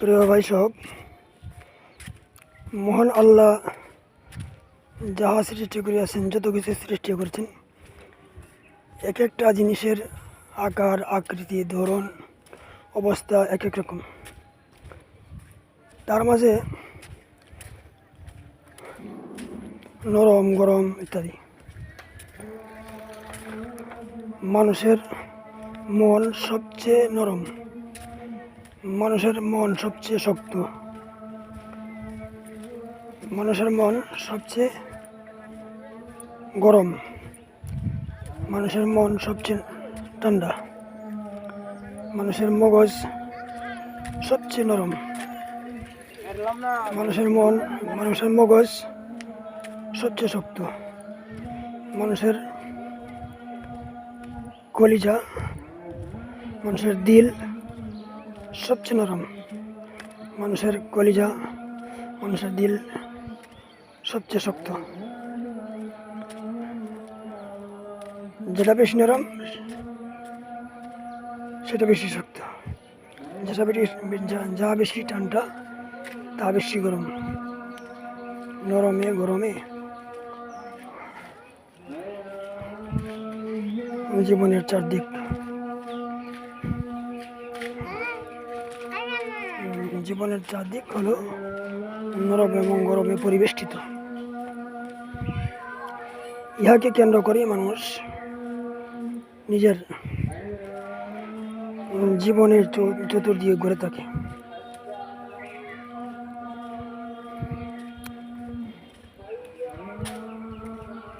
প্রিয় ভাই সব মহান আল্লাহ যাহা সৃষ্টি করিয়াছেন, যত কিছু সৃষ্টি করছেন এক একটা জিনিসের আকার, আকৃতি, ধরন, অবস্থা এক এক রকম। তার মাঝে নরম, গরম ইত্যাদি। মানুষের মন সবচেয়ে নরম। মানুষের মন সবচেয়ে শক্ত। মানুষের মন সবচেয়ে গরম। মানুষের মন সবচেয়ে ঠান্ডা। মানুষের মগজ সবচেয়ে নরম। মানুষের মন, মানুষের মগজ সবচেয়ে শক্ত। মানুষের কলিজা, মানুষের দিল সবচেয়ে নরম মানুষের কলিজা, মানুষের দিল সবচেয়ে শক্ত। যেটা বেশি নরম, সেটা বেশি শক্ত। যেটা বেশি, যা- বেশি ঠান্ডা তা বেশি গরম। নরমে, গরমে। জীবনের চারদিক। জীবনের চারদিক হল নরম এবং গরমে পরিবেষ্টিত। ইহাকে কেন্দ্র করে মানুষ নিজের জীবনের চতুর্দিকে ঘুরে থাকে।